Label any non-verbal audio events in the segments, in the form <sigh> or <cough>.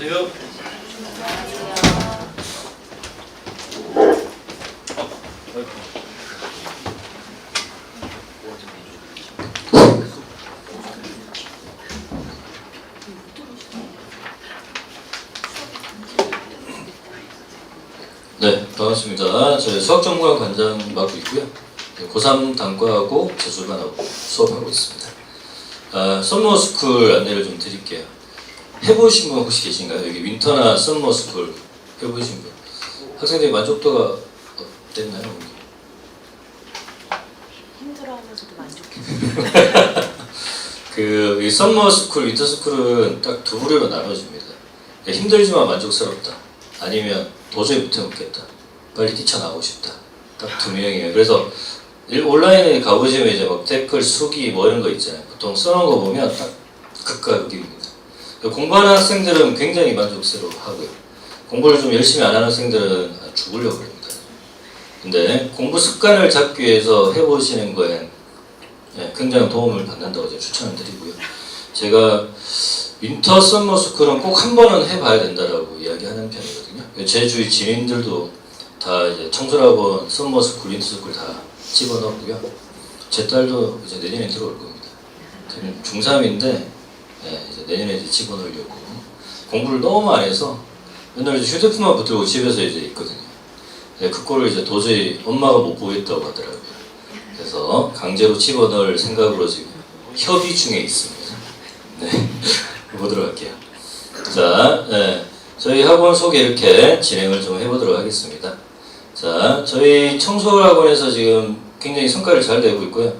안녕하세요. 네, 반갑습니다. 저희 수학전문가 관장 맡고 있고요. 네, 고3 단과하고 재수반하고 수업하고 있습니다. 아, 썸머스쿨 안내를 좀 드릴게요. 해보신 분 혹시 계신가요? 여기 윈터나 썸머 스쿨 해보신 분? 학생들이 만족도가 어땠나요? 힘들어하면서도 만족해요. <laughs> 그, 이 썸머 스쿨, 윈터 스쿨은 딱 두 부류로 나눠집니다. 힘들지만 만족스럽다. 아니면 도저히 못해먹겠다. 빨리 뛰쳐나오고 싶다. 딱 두 명이에요. 그래서 일- 온라인에 가보시면 이제 막 댓글 수기 뭐 이런 거 있잖아요. 보통 써놓은 거 보면 딱 극과 극입니다. 공부하는 학생들은 굉장히 만족스러워 하고요. 공부를 좀 열심히 안 하는 학생들은 죽으려고 합니다. 근데 공부 습관을 잡기 위해서 해보시는 거엔 예, 굉장히 도움을 받는다고 제가 추천을 드리고요. 제가 윈터 썸머 스쿨은 꼭 한 번은 해봐야 된다라고 이야기하는 편이거든요. 제 주위 지인들도 다 이제 청소학원, 썸머 스쿨, 윈터 스쿨 다 집어넣고요. 제 딸도 이제 내년에 들어올 겁니다. 걔는 중3인데 예, 이제 내년에 이제 집어넣으려고 공부를 너무 안 해서 맨날 이제 휴대폰만 붙들고 집에서 이제 있거든요. 예, 그 꼴을 이제 도저히 엄마가 못 보겠다고 하더라고요. 그래서 강제로 집어넣을 생각으로 지금 협의 중에 있습니다. 네, <laughs> 보도록 할게요. 자, 네, 저희 학원 소개 이렇게 진행을 좀 해보도록 하겠습니다. 자, 저희 청소학원에서 지금 굉장히 성과를 잘 내고 있고요.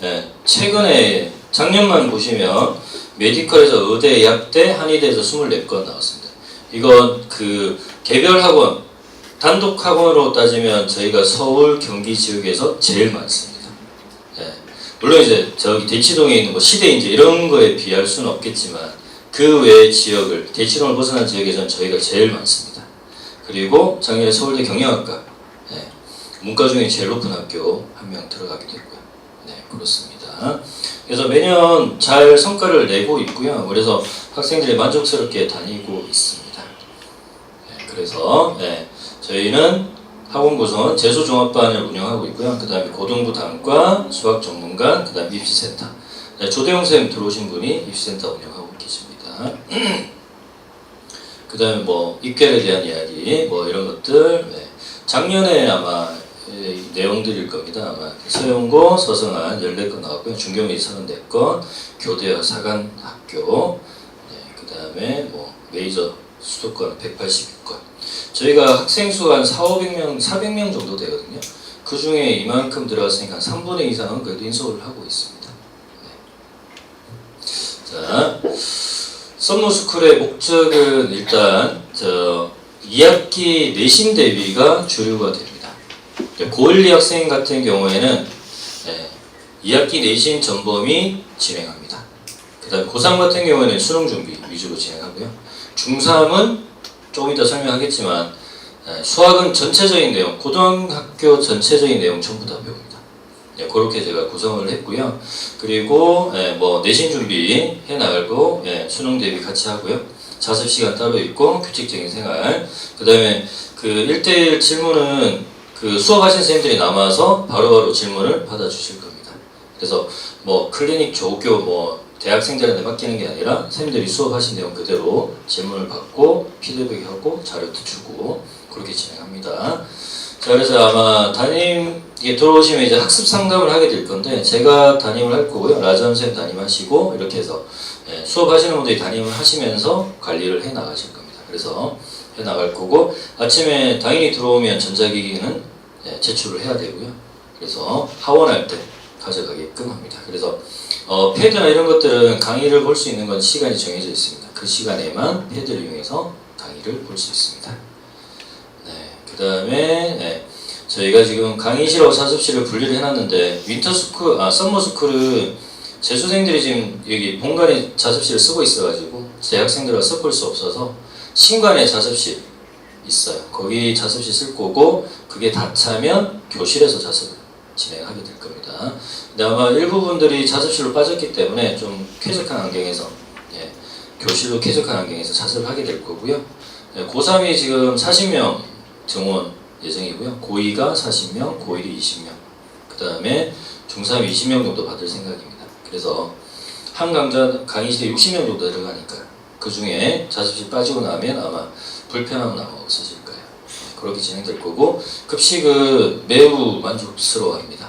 네, 최근에 작년만 보시면 메디컬에서 의대, 약대, 한의대에서 24건 나왔습니다. 이건 그 개별 학원, 단독 학원으로 따지면 저희가 서울, 경기 지역에서 제일 많습니다. 예. 물론 이제 저기 대치동에 있는 뭐 시대인지 이런 거에 비할 수는 없겠지만 그 외의 지역을 대치동을 벗어난 지역에서는 저희가 제일 많습니다. 그리고 작년에 서울대 경영학과 예. 문과 중에 제일 높은 학교 한 명 들어가게 됐고요. 네 그렇습니다. 그래서 매년 잘 성과를 내고 있고요. 그래서 학생들이 만족스럽게 다니고 있습니다. 네, 그래서 네, 저희는 학원 구성은 재수 종합반을 운영하고 있고요. 그 다음에 고등부 단과, 수학 전문가, 그 다음 입시센터. 네, 조대영 쌤 들어오신 분이 입시센터 운영하고 계십니다. <clears throat> 그 다음에 뭐 입결에 대한 이야기, 뭐 이런 것들. 네. 작년에 아마 이 내용들일 겁니다. 아마 서영고, 서성한 14건 나왔고요. 중경이 34건, 교대와 사관학교, 네, 그 다음에 뭐 메이저 수도권 180건. 저희가 학생 수가 한 4, 500명, 400명 정도 되거든요. 그 중에 이만큼 들어갔으니까 한 3분의 2 이상은 그래도 인솔을 하고 있습니다. 네. 자, 썸머스쿨의 목적은 일단 저 2학기 내신 대비가 주류가 됩니다. 고1 학생 같은 경우에는 네, 2학기 내신 전범이 진행합니다. 그 다음 고3 같은 경우에는 수능 준비 위주로 진행하고요. 중3은 조금 이따 설명하겠지만 에, 수학은 전체적인 내용, 고등학교 전체적인 내용 전부 다 배웁니다. 예, 그렇게 제가 구성을 했고요. 그리고 예, 뭐 내신 준비 해 나가고 예, 수능 대비 같이 하고요. 자습 시간 따로 있고 규칙적인 생활. 그다음에 그 1대1 질문은 그 수업하신 선생님들이 남아서 바로바로 질문을 받아주실 겁니다. 그래서 뭐 클리닉 조교 뭐 대학생들한테 맡기는 게 아니라 선생님들이 수업하신 내용 그대로 질문을 받고 피드백하고 자료도 주고 그렇게 진행합니다. 자 그래서 아마 담임 이게 들어오시면 이제 학습 상담을 하게 될 건데 제가 담임을 할 거고요. 라전 쌤 담임하시고 이렇게 해서 예, 수업하시는 분들이 담임을 하시면서 관리를 해 나가실 겁니다. 그래서 해 나갈 거고 아침에 당연히 들어오면 전자기기는 예, 제출을 해야 되고요. 그래서 하원할 때 가져가게끔 합니다. 그래서 어, 패드나 이런 것들은 강의를 볼 수 있는 건 시간이 정해져 있습니다. 그 시간에만 패드를 이용해서 강의를 볼 수 있습니다. 네, 그 다음에 네, 저희가 지금 강의실하고 사습실을 분리를 해놨는데 윈터스쿨, 아 썸머스쿨은 재수생들이 지금 여기 본관에 자습실을 쓰고 있어가지고 제 학생들과 섞을 수 없어서 신관에 자습실 있어요. 거기 자습실 쓸 거고 그게 다 차면 교실에서 자습을 진행하게 될 겁니다. 근데 아마 일부 분들이 자습실로 빠졌기 때문에 좀 쾌적한 환경에서 예, 교실도 쾌적한 환경에서 자습을 하게 될 거고요. 네, 고3이 지금 40명 증원 예정이고요. 고2가 40명, 고1이 20명, 그 다음에 중3이 20명 정도 받을 생각입니다. 그래서 한 강좌 강의실에 60명 정도 들어가니까 그 중에 자습실 빠지고 나면 아마 불편함은 아마 없어질 거예요. 네, 그렇게 진행될 거고 급식은 매우 만족스러워합니다.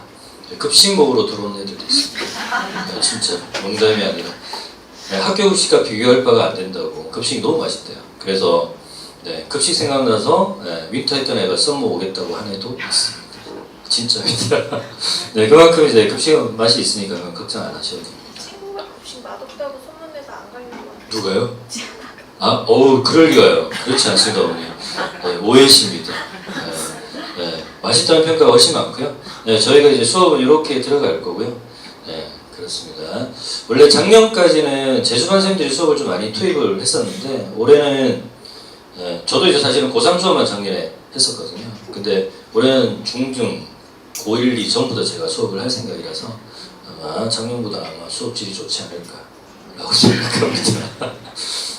네, 급식 먹으러 들어오는 애들도 있습니다. 네, 진짜 농담이 아니라 네, 학교 급식과 비교할 바가 안 된다고 급식이 너무 맛있대요. 그래서 네, 급식 생각나서 네, 윈터 했던 애가 썸머 오겠다고 한 애도 있습니다. 진짜입니다. <laughs> 네, 그만큼 이제 급식은 맛이 있으니까 걱정 안 하셔도 됩니다. 친구가 급식 맛없다고 소문내서 안 가려고 하는 누가요? 아, 어우, 그럴 리가요. 그렇지 않습니다, 어머니. 네, 오해십니다. 네, 네, 맛있다는 평가가 훨씬 많고요. 네, 저희가 이제 수업은 이렇게 들어갈 거고요. 네, 그렇습니다. 원래 작년까지는 재수반 선생님들이 수업을 좀 많이 투입을 했었는데, 올해는, 네, 저도 이제 사실은 고3 수업만 작년에 했었거든요. 근데 올해는 중등, 고1, 2 전부 다 제가 수업을 할 생각이라서 아마 작년보다 아마 수업질이 좋지 않을까 라고 생각합니다.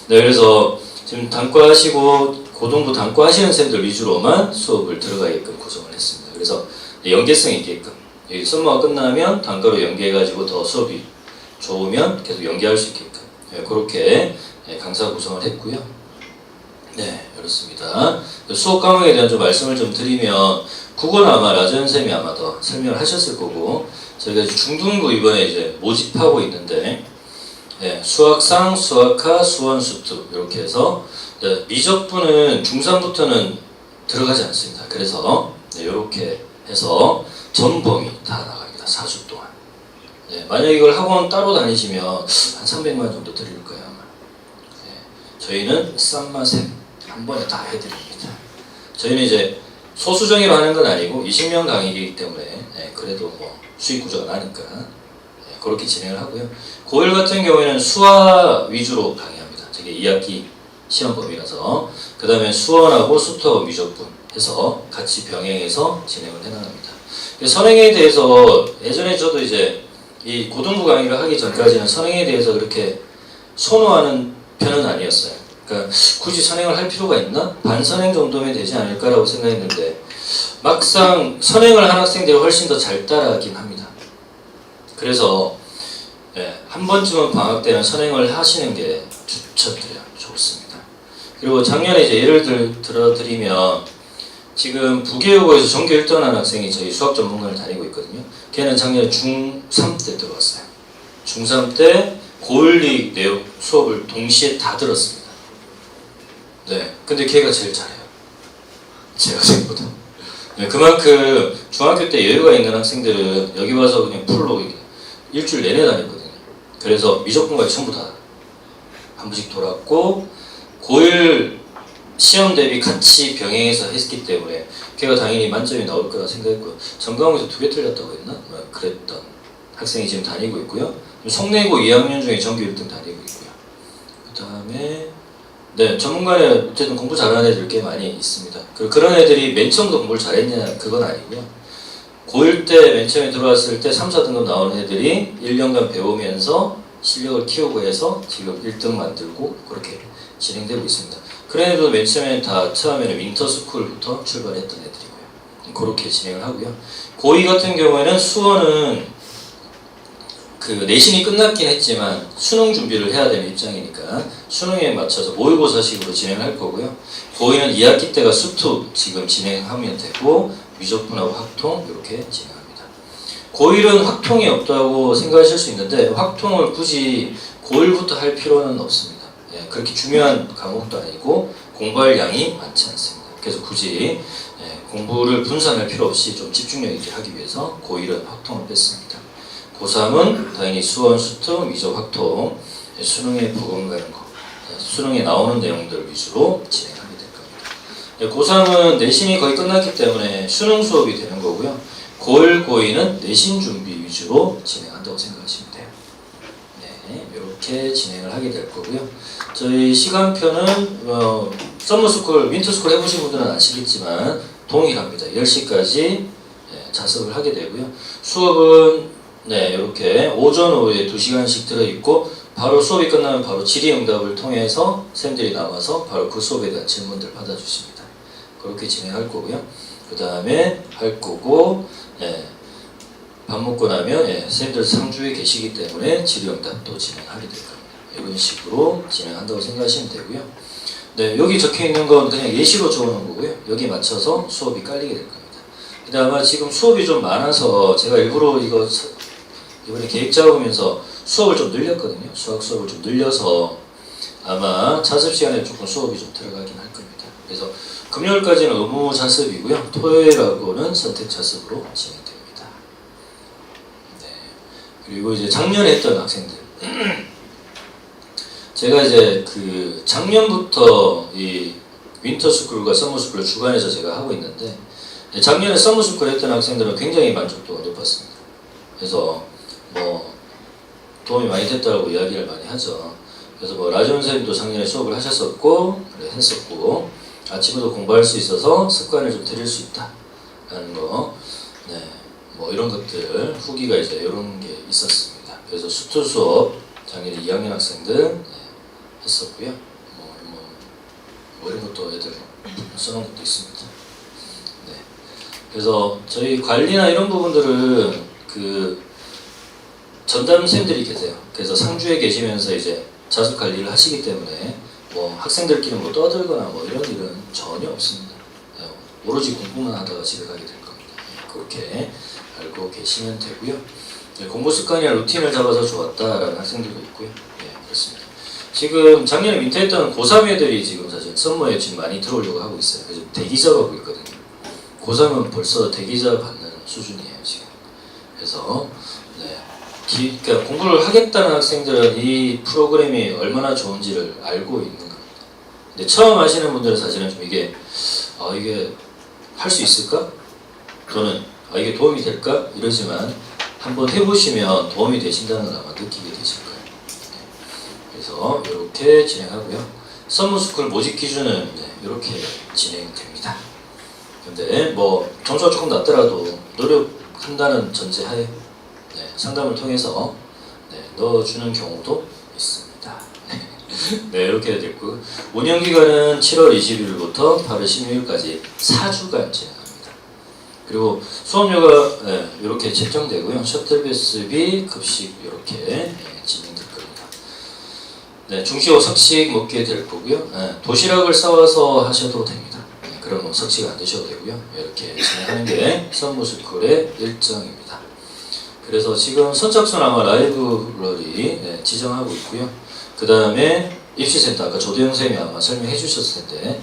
네, 그래서 지금 단과하시고 고등부 단과하시는 쌤들 위주로만 수업을 들어가게끔 구성을 했습니다. 그래서 연계성 있게끔 여기 썸머가 끝나면 단과로 연계해가지고 더 수업이 좋으면 계속 연계할 수 있게끔 네, 그렇게 네, 강사 구성을 했고요. 네, 그렇습니다. 수업 과목에 대한 좀 말씀을 좀 드리면 국어는 아마 라전 쌤이 아마 더 설명을 하셨을 거고 저희가 중등부 이번에 이제 모집하고 있는데 예, 수학상, 수학하, 수원, 수투 이렇게 해서 예, 미적분은 중3부터는 들어가지 않습니다. 그래서 네, 이렇게 해서 전 범위 다 나갑니다. 4주 동안. 예, 만약 이걸 학원 따로 다니시면 한 300만 원 정도 드릴 거예요. 아마. 예, 저희는 싼 맛에 한 번에 다 해드립니다. 저희는 이제 소수정예로 하는 건 아니고 20명 강의이기 때문에 예, 그래도 뭐 수익 구조가 나니까 예, 그렇게 진행을 하고요. 고1 같은 경우에는 수화 위주로 강의합니다. 저게 2학기 시험범위라서 그 다음에 수원하고 수토 미적분 해서 같이 병행해서 진행을 해나갑니다. 선행에 대해서 예전에 저도 이제 이 고등부 강의를 하기 전까지는 선행에 대해서 그렇게 선호하는 편은 아니었어요. 그러니까 굳이 선행을 할 필요가 있나? 반선행 정도면 되지 않을까라고 생각했는데 막상 선행을 한 학생들이 훨씬 더 잘 따라하긴 합니다. 그래서 예, 한 번쯤은 방학 때는 선행을 하시는 게 추천드려요. 좋습니다. 그리고 작년에 이제 예를 들, 들어드리면 지금 부계국어에서 전교 1등한 학생이 저희 수학 전문가를 다니고 있거든요. 걔는 작년에 중3 때 들어왔어요. 중3 때 고율리 내용 수업을 동시에 다 들었습니다. 네, 근데 걔가 제일 잘해요. 제 학생보다. 네, 그만큼 중학교 때 여유가 있는 학생들은 여기 와서 그냥 풀로 일주일 내내 다녔거든요. 그래서 미적분까지 전부 다 한 번씩 돌았고 고1 시험 대비 같이 병행해서 했기 때문에 걔가 당연히 만점이 나올 거라 생각했고요. 전과목에서 두 개 틀렸다고 했나? 뭐 그랬던 학생이 지금 다니고 있고요. 성내고 2학년 중에 전교 1등 다니고 있고요. 그 다음에 네 전문가에 어쨌든 공부 잘하는 애들 꽤 많이 있습니다. 그런 애들이 맨 처음부터 공부를 잘했냐 그건 아니고요. 고1 때 맨 처음에 들어왔을 때 3, 4등급 나오는 애들이 1년간 배우면서 실력을 키우고 해서 지금 1등 만들고 그렇게 진행되고 있습니다. 애들도 맨 처음에 다 처음에는 윈터스쿨부터 출발했던 애들이고요. 그렇게 진행을 하고요. 고2 같은 경우에는 수원은 그 내신이 끝났긴 했지만 수능 준비를 해야 되는 입장이니까 수능에 맞춰서 모의고사식으로 진행할 거고요. 고2는 2학기 때가 수투 지금 진행하면 되고 미적분하고 학통 이렇게 진행합니다. 고1은 확통이 없다고 생각하실 수 있는데 확통을 굳이 고1부터 할 필요는 없습니다. 예, 그렇게 중요한 과목도 아니고 공부할 양이 많지 않습니다. 그래서 굳이 예, 공부를 분산할 필요 없이 좀 집중력 있게 하기 위해서 고1은 확통을 뺐습니다. 고3은 당연히 수원, 수특, 미적, 확통, 예, 수능에 부응가는 거, 예, 수능에 나오는 내용들 위주로. 예, 고3은 내신이 거의 끝났기 때문에 수능 수업이 되는 거고요. 고1, 고2는 내신 준비 위주로 진행한다고 생각하시면 돼요. 네, 이렇게 진행을 하게 될 거고요. 저희 시간표는 어, 서머스쿨, 윈터스쿨 해보신 분들은 아시겠지만 동일합니다. 10시까지 자습을 하게 되고요. 수업은 네, 이렇게 오전 오후에 2시간씩 들어있고 바로 수업이 끝나면 바로 질의응답을 통해서 쌤들이 남아서 바로 그 수업에 대한 질문들 받아주십니다. 그렇게 진행할 거고요. 그 다음에 할 거고, 예, 밥 먹고 나면 예, 쌤들 상주에 계시기 때문에 질의응답도 진행하게 될 겁니다. 이런 식으로 진행한다고 생각하시면 되고요. 네, 여기 적혀 있는 건 그냥 예시로 적어놓은 거고요. 여기 맞춰서 수업이 깔리게 될 겁니다. 아마 지금 수업이 좀 많아서 제가 일부러 이거 서- 이번에 계획 잡으면서 수업을 좀 늘렸거든요. 수학 수업을 좀 늘려서 아마 자습 시간에 조금 수업이 좀 들어가긴 할 겁니다. 그래서 금요일까지는 의무 자습이고요. 토요일하고는 선택 자습으로 진행됩니다. 네. 그리고 이제 작년에 했던 학생들. <clears throat> 제가 이제 그 작년부터 이 윈터 스쿨과 서머 스쿨을 주관해서 제가 하고 있는데 작년에 서머 스쿨 했던 학생들은 굉장히 만족도가 높았습니다. 그래서 뭐 도움이 많이 됐다고 이야기를 많이 하죠. 그래서 뭐 라지온 선생님도 작년에 수업을 하셨었고 했었고 아침에도 공부할 수 있어서 습관을 좀 들일 수 있다라는 거, 네, 뭐 이런 것들 후기가 이제 이런 게 있었습니다. 그래서 수투 수업 작년에 2학년 학생들 네, 했었고요. 뭐, 뭐, 뭐 이런 것도 애들 써놓은 것도 있습니다. 네. 그래서 저희 관리나 이런 부분들은 그 전담생들이 계세요. 그래서 상주에 계시면서 이제 자습 관리를 하시기 때문에 뭐 학생들끼리 뭐 떠들거나 뭐 이런 일은 전혀 없습니다. 네, 오로지 공부만 하다가 집에 가게 될 겁니다. 네, 그렇게 알고 계시면 되고요. 네, 공부 습관이나 루틴을 잡아서 좋았다라는 학생들도 있고요. 네, 그렇습니다. 지금 작년에 민트했던 고3 애들이 지금 사실 썸머에 지금 많이 들어오려고 하고 있어요. 그래서 대기 작업하고 있거든요. 고3은 벌써 대기자 받는 수준이에요, 지금. 그래서, 네. 기, 그러니까 공부를 하겠다는 학생들은 이 프로그램이 얼마나 좋은지를 알고 있는. 근데 처음 하시는 분들은 사실은 좀 이게, 아, 이게 할 수 있을까? 또는, 아, 이게 도움이 될까? 이러지만 한번 해보시면 도움이 되신다는 걸 아마 느끼게 되실 거예요. 네. 그래서 이렇게 진행하고요. 서머스쿨 모집 기준은 이렇게 진행됩니다. 근데 뭐 점수가 조금 낮더라도 노력한다는 전제하에 네, 상담을 통해서 네, 넣어주는 경우도 있습니다. 네, <laughs> 네 이렇게 됐고 운영 기간은 7월 20일부터 8월 16일까지 4주간 진행합니다. 그리고 수업료가 네, 이렇게 책정되고요. 셔틀버스비 급식 이렇게 네, 진행될 겁니다. 네, 중식하고 석식 먹게 될 거고요. 네, 도시락을 싸와서 하셔도 됩니다. 네, 그럼 뭐 석식 안 드셔도 되고요. 이렇게 진행하는 게 선무스쿨의 일정입니다. 그래서 지금 선착순 아마 라이브러리 네, 지정하고 있고요. 그 다음에 입시센터 아까 조대영 쌤이 아마 설명해 주셨을 텐데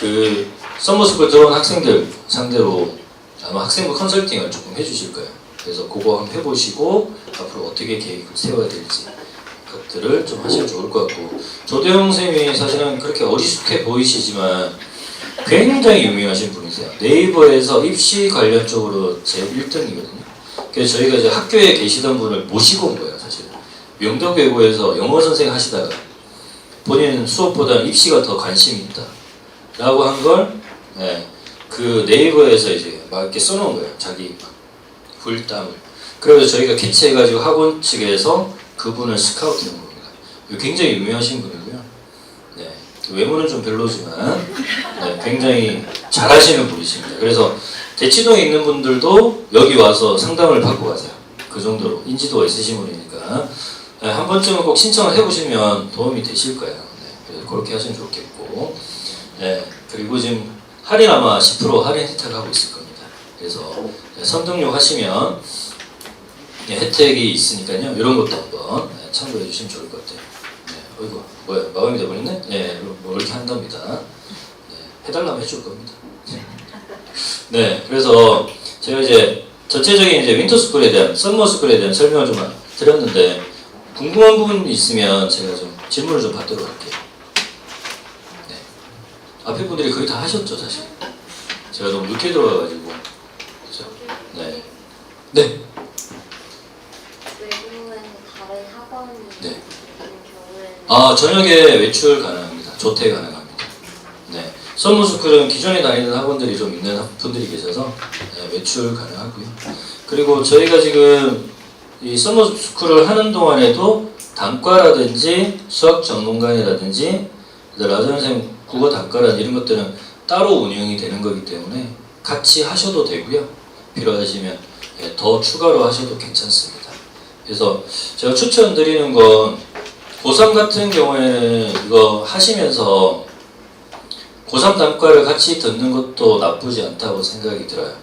그 썸머스쿨 들어온 학생들 상대로 아마 학생부 컨설팅을 조금 해주실 거예요. 그래서 그거 한번 해보시고 앞으로 어떻게 계획을 세워야 될지 것들을 좀 하시면 좋을 것 같고 조대영 쌤이 사실은 그렇게 어리숙해 보이시지만 굉장히 유명하신 분이세요. 네이버에서 입시 관련 쪽으로 제 1등이거든요. 그래서 저희가 이제 학교에 계시던 분을 모시고 온 거예요, 사실. 명덕외고에서 영어 선생 하시다가 본인 수업보다 입시가 더 관심이 있다. 라고 한 걸, 네, 그 네이버에서 이제 막 이렇게 써놓은 거예요. 자기 막 굴담을. 그래서 저희가 캐치해가지고 학원 측에서 그분을 스카우트 한 겁니다. 굉장히 유명하신 분이고요. 네, 외모는 좀 별로지만 네, 굉장히 잘하시는 분이십니다. 그래서 대치동에 있는 분들도 여기 와서 상담을 받고 가세요. 그 정도로 인지도가 있으신 분이니까 네, 한 번쯤은 꼭 신청을 해보시면 도움이 되실 거예요. 네, 그래서 그렇게 하시면 좋겠고 네, 그리고 지금 할인 아마 10% 할인 혜택을 하고 있을 겁니다. 그래서 네, 선등록 하시면 네, 혜택이 있으니까요. 이런 것도 한번 네, 참고해 주시면 좋을 것 같아요. 네, 어이구 뭐야 마감이 돼버렸네? 네, 뭐 이렇게 한답니다. 네, 해달라면 해줄 겁니다. 네, 그래서 제가 이제 전체적인 이제 윈터 스쿨에 대한 썸머 스쿨에 대한 설명을 좀 드렸는데 궁금한 부분이 있으면 제가 좀 질문을 좀 받도록 할게요. 네, 앞에 분들이 거의 다 하셨죠, 사실. 제가 너무 늦게 들어가가지고. 그죠? 네, 네, 외국은 다른 학원이 네. 있는 경우에는 아 저녁에 외출 가능합니다. 조퇴 가능합니다. 네, 썸머스쿨은 기존에 다니는 학원들이 좀 있는 학- 분들이 계셔서 네, 외출 가능하고요. 그리고 저희가 지금 이 썸머스쿨을 하는 동안에도 단과라든지 수학 전문관이라든지 라전 선생님 국어 단과라든지 이런 것들은 따로 운영이 되는 거기 때문에 같이 하셔도 되고요. 필요하시면 예, 더 추가로 하셔도 괜찮습니다. 그래서 제가 추천드리는 건 고3 같은 경우에는 이거 하시면서 고3 단과를 같이 듣는 것도 나쁘지 않다고 생각이 들어요.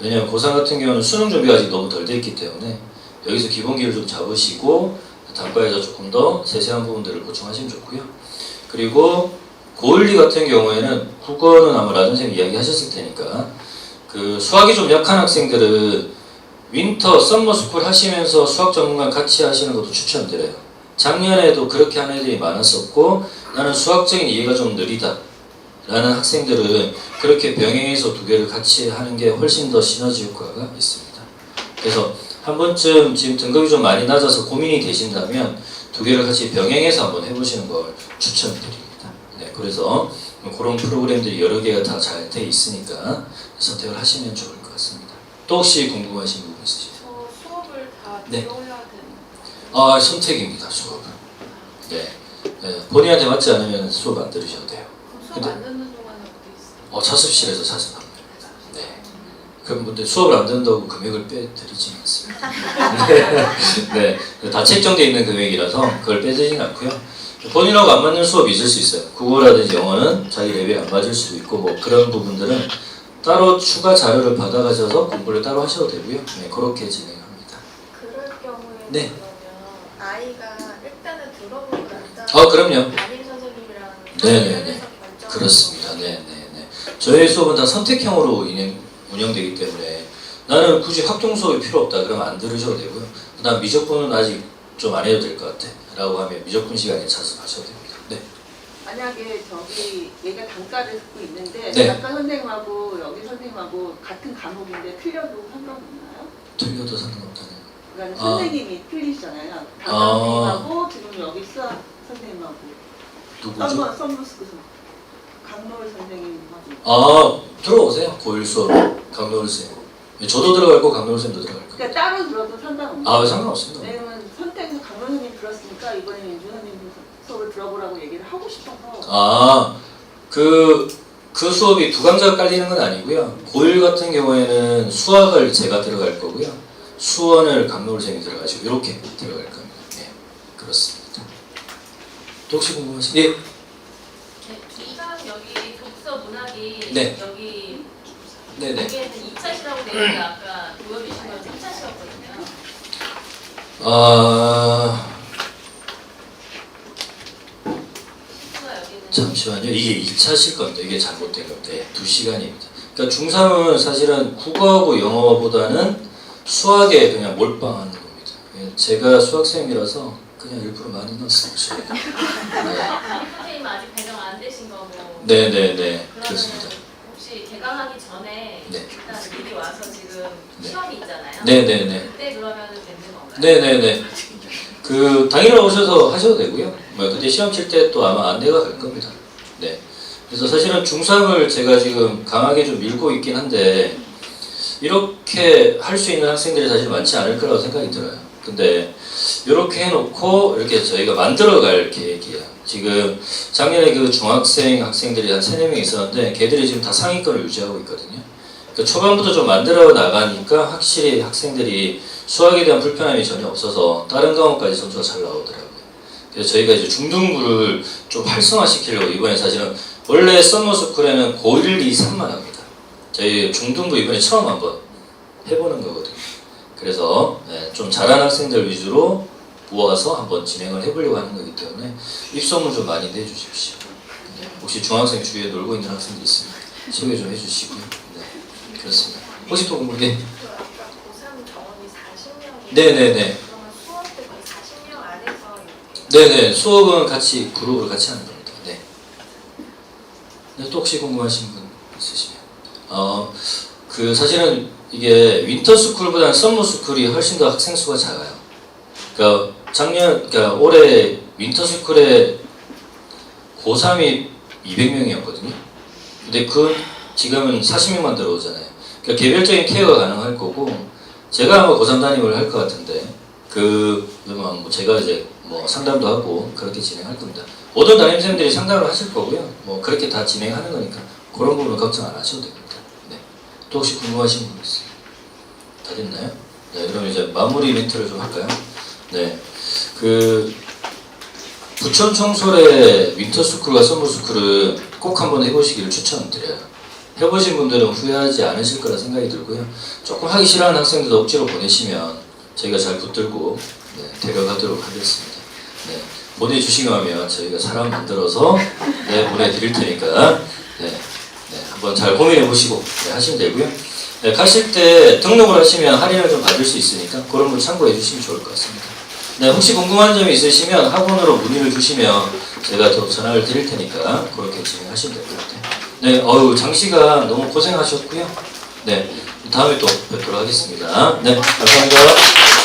왜냐면 고3 같은 경우는 수능 준비가 아직 너무 덜돼 있기 때문에 여기서 기본기를 좀 잡으시고 단과에서 조금 더 세세한 부분들을 보충하시면 좋고요. 그리고 고1리 같은 경우에는 국어는 아마 라 선생님 이야기 하셨을 테니까 그 수학이 좀 약한 학생들은 윈터, 썸머 스쿨 하시면서 수학 전문가 같이 하시는 것도 추천드려요. 작년에도 그렇게 하는 애들이 많았었고 나는 수학적인 이해가 좀 느리다 라는 학생들은 그렇게 병행해서 두 개를 같이 하는 게 훨씬 더 시너지 효과가 있습니다. 그래서 한 번쯤 지금 등급이 좀 많이 낮아서 고민이 되신다면 두 개를 같이 병행해서 한번 해보시는 걸 추천드립니다. 네, 그래서 그런 프로그램들이 여러 개가 다 잘 돼 있으니까 선택을 하시면 좋을 것 같습니다. 또 혹시 궁금하신 부분? 저 수업을 다 네. 들어야 되는 아 선택입니다 수업은. 네. 네, 본인한테 맞지 않으면 수업 안 들으셔도 돼요. 수업 근데- 안 듣는 동안에 어디 있어요? 어, 자습실에서. 네. 그럼 근데 수업을 안 듣는다고 금액을 빼드리진 않습니다. <laughs> 네. 네. 다 책정되어 있는 금액이라서 그걸 빼드리진 않고요. 본인하고 안 맞는 수업이 있을 수 있어요. 국어라든지 영어는 자기 레벨이 안 맞을 수도 있고 뭐 그런 부분들은 따로 추가 자료를 받아가셔서 공부를 따로 하셔도 되고요. 네, 그렇게 진행합니다. 그럴 경우에 네. 그러면 아이가 일단은 들어보고 난 어, 그럼요. 담임 선생님이랑 네네네. 그렇습니다. 네, 네, 네. 저희 수업은 다 선택형으로 운영되기 때문에 나는 굳이 확정 수업이 필요 없다 그러면 안 들으셔도 되고요. 그다음 미적분은 아직 좀 안 해도 될 것 같아. 라고 하면 미적분 시간에 자습하셔도 됩니다. 네. 만약에 저기 얘가 단가를 듣고 있는데 네. 단가 선생님하고 여기 선생님하고 같은 과목인데 틀려도 상관없나요? 틀려도 상관없다는. 그러니까 아. 선생님이 틀리시잖아요. 단가 아. 선생님하고 지금 여기 수학 선생님하고 누구죠? 썸머 썸머스크 강노을 아, 들어오세요. 고1 수업. 강노을 쌤. 네, 저도 들어갈 거 강노을 쌤도 들어갈 거예요. 그러니까 따로 들어도 상관없나요? 아, 상관없습니다. 왜냐면 선택해서 강노을 선생님 들었으니까 이번에 윤주 선생님 수업을 들어보라고 얘기를 하고 싶어서 아, 그, 그 수업이 두 강좌가 깔리는 건 아니고요. 고1 같은 경우에는 수학을 제가 들어갈 거고요. 수원을 강노을 쌤이 들어가시고, 이렇게 들어갈 겁니다. 네, 그렇습니다. 또 혹시 궁금하신? 예, 네, 중상 여기 독서 네. 여기 네네. 여기에는 2차 시라고 되어 있는데 아까 보여주신 건 3차 시였거든요. 아, 시수가 여기는 잠시만요. 이게 2차실 겁니다. 이게 잘못된 겁니다. 예, 두 시간입니다. 그러니까 중3은 사실은 국어하고 영어보다는 수학에 그냥 몰빵하는 겁니다. 예, 제가 수학생이라서 그냥 일부러 많이 넣었어요. 네. <laughs> 선생님 아직 배정 안 되신 거고 네네네 그러면 그렇습니다. 개강하기 전에 네. 일단 미리 와서 지금 네. 시험이 있잖아요. 네네네 그때 그러면 되는 건가요? 네네네 그 당일날 오셔서 하셔도 되고요. 뭐 그때 시험 칠 때 또 아마 안내가 갈 겁니다. 네. 그래서 사실은 중3을 제가 지금 강하게 좀 밀고 있긴 한데 이렇게 할 수 있는 학생들이 사실 많지 않을 거라고 생각이 들어요. 근데 이렇게 해놓고 이렇게 저희가 만들어갈 계획이에요. 지금 작년에 그 중학생 학생들이 한 세네 명 있었는데 걔들이 지금 다 상위권을 유지하고 있거든요. 그 초반부터 좀 만들어 나가니까 확실히 학생들이 수학에 대한 불편함이 전혀 없어서 다른 과목까지 점수가 잘 나오더라고요. 그래서 저희가 이제 중등부를 좀 활성화시키려고 이번에 사실은 원래 썸머스쿨에는 고1, 2, 3만 합니다. 저희 중등부 이번에 처음 한번 해보는 거거든요. 그래서 네, 좀 잘하는 학생들 위주로 모아서 한번 진행을 해보려고 하는 거기 때문에 입소문 좀 많이 내주십시오. 네, 혹시 중학생 주위에 놀고 있는 학생들 있으면 소개 좀 해주시고요. 네, 그렇습니다. 혹시 또 궁금 네. 그 아까 고3 정원이 40명이 네네네. 그러면 수업도 거의 40명 안에서 이렇게 네네 수업은 같이 그룹을 같이 하는 겁니다. 네. 네, 또 혹시 궁금하신 분 있으시면 어그 사실은 이게 윈터 스쿨보다는 썸머 스쿨이 훨씬 더 학생 수가 작아요. 그러니까 작년 그러니까 올해 윈터 스쿨에 고3이 200명이었거든요. 근데 그 지금은 40명만 들어오잖아요. 그러니까 개별적인 케어가 가능할 거고 제가 아마 고3 담임을 할 것 같은데 그, 그러면 뭐 제가 이제 뭐 상담도 하고 그렇게 진행할 겁니다. 모든 담임선생님들이 상담을 하실 거고요. 뭐 그렇게 다 진행하는 거니까 그런 부분은 걱정 안 하셔도 됩니다. 네. 또 혹시 궁금하신 분 있어요? 다 됐나요? 네, 그럼 이제 마무리 멘트를 좀 할까요? 네, 그 부천 청솔의 윈터스쿨과 서머스쿨은 꼭 한번 해보시기를 추천드려요. 해보신 분들은 후회하지 않으실 거라 생각이 들고요. 조금 하기 싫어하는 학생들 억지로 보내시면 저희가 잘 붙들고 네, 데려가도록 하겠습니다. 네, 보내주시면 저희가 사람 만들어서 네, 보내드릴 테니까 네, 네, 한번 잘 고민해 보시고 네, 하시면 되고요. 네, 가실 때 등록을 하시면 할인을 좀 받을 수 있으니까 그런 걸 참고해 주시면 좋을 것 같습니다. 네, 혹시 궁금한 점이 있으시면 학원으로 문의를 주시면 제가 더 전화를 드릴 테니까 그렇게 진행하시면 될 것 같아요. 네, 어유 장시간 너무 고생하셨고요. 네, 다음에 또 뵙도록 하겠습니다. 네, 감사합니다.